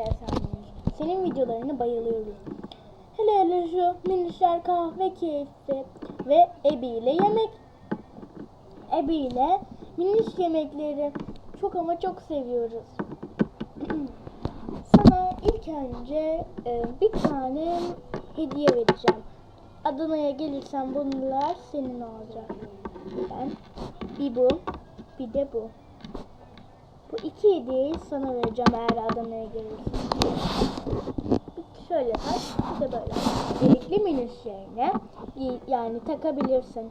LPS'nin. Senin videolarını bayılıyoruz. Hele hele şu minişler kahve keyfi ve Ebi ile yemek. Ebi ile miniş yemekleri çok ama çok seviyoruz. Sana ilk önce e, bir tane hediye vereceğim. Adana'ya gelirsen bunlar senin olacak. Ben bir bu, bir de bu. Bu iki hediyeyi sana vereceğim eğer Adana'ya gelirsen. Bir şöyle tak, bir de böyle. Delikli miniş yerine yani takabilirsin.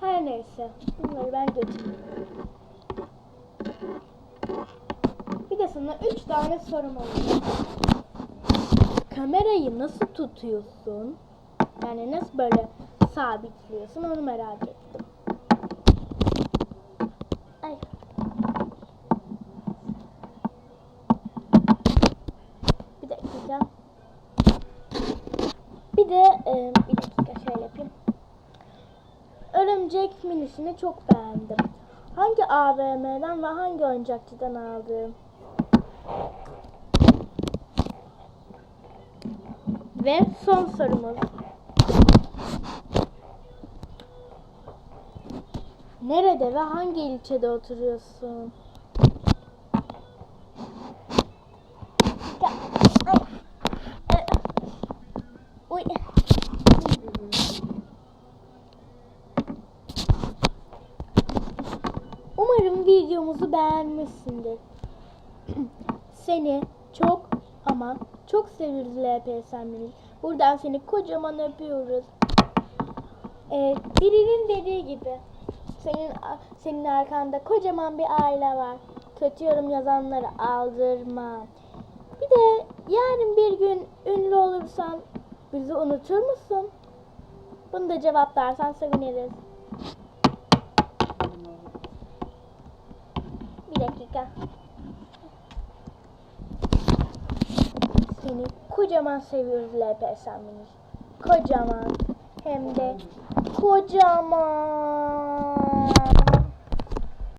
Her neyse. Bunları ben götüreyim. Bir de sana üç tane sorum olacak. Kamerayı nasıl tutuyorsun? Yani nasıl böyle sabitliyorsun onu merak ettim. Ay. Bir dakika. Bir de e, bir dakika şöyle yapayım. Örümcek minisini çok beğendim. Hangi AVM'den ve hangi oyuncakçıdan aldın? Ve son sorumuz. Nerede ve hangi ilçede oturuyorsun? Videomuzu beğenmişsindir. Seni çok ama çok seviyoruz LPS Minik. Buradan seni kocaman öpüyoruz. Ee, birinin dediği gibi senin senin arkanda kocaman bir aile var. Kötü yorum yazanları aldırma. Bir de yarın bir gün ünlü olursan bizi unutur musun? Bunu da cevaplarsan seviniriz. Bir. Seni kocaman seviyoruz LPS Minik. Kocaman. Hem de kocaman.